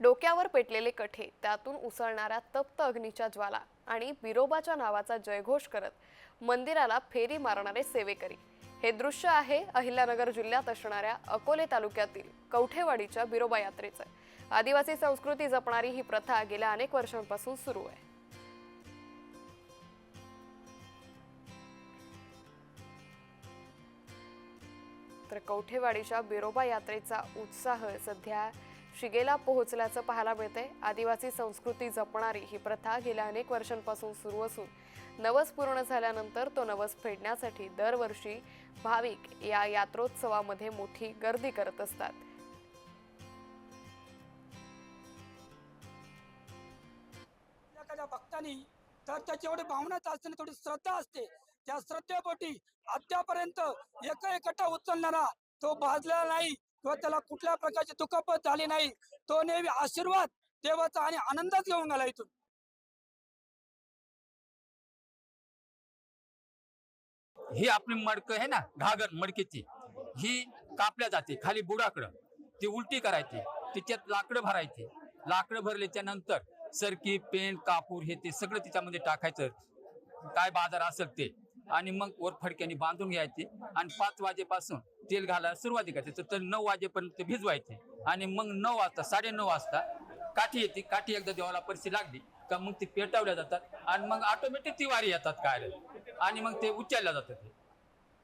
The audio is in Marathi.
डोक्यावर पेटलेले कठे त्यातून उसळणाऱ्या तप्त अग्नीच्या ज्वाला आणि बिरोबाच्या नावाचा जयघोष करत मंदिराला फेरी मारणारे सेवेकरी. हे दृश्य आहे अहिल्यानगर जिल्ह्यात असणाऱ्या अकोले तालुक्यातील कवठेवाडीच्या बिरोबा यात्रेचं. आदिवासी संस्कृती जपणारी ही प्रथा गेल्या अनेक वर्षांपासून सुरू आहे. तर कवठेवाडीच्या बिरोबा यात्रेचा उत्साह सध्या शिगेला पोहोचल्याचं पाहायला मिळते आदिवासी संस्कृती जपणारी ही प्रथा गेल्या अनेक वर्षांपासून सुरू असून नवस पूर्ण झाल्यानंतर तो नवस फेडण्यासाठी दरवर्षी भाविक या यात्रोत्सवामध्ये मोठी गर्दी करत असतात. भक्तांनी तर त्याची एवढी भावनाच असते थोडी श्रद्धा असते त्या श्रद्धेपोटी आत्यापर्यंत एक एकटा उचलणारा तो भाजलेला नाही. किंवा त्याला कुठल्या प्रकारची दुखापत झाली नाही तो नेहमी आशीर्वाद देवाचा आणि आनंदच घेऊन गेला इथून. ही आपली मडक आहे ना घागर मडकीची ही कापल्या जाते खाली बुडाकडं ती उलटी करायची तिच्यात लाकडं भरायची लाकडं भरल्याच्या नंतर सरकी पेन कापूर हे ते सगळं तिच्यामध्ये टाकायचं काय बाजार असेल ते. आणि मग वर फडक्याने बांधून घ्यायचे आणि पाच वाजेपासून तेल घालायला सुरुवाती करायचे. तर नऊ वाजेपर्यंत भिजवायचे. आणि मग नऊ वाजता साडे नऊ वाजता काठी येते. काठी एकदा देवाला परिस्थिती लागली का मग ते पेटवल्या जातात आणि मग ऑटोमॅटिक ती वारी येतात काय आणि मग ते उचलल्या जातात.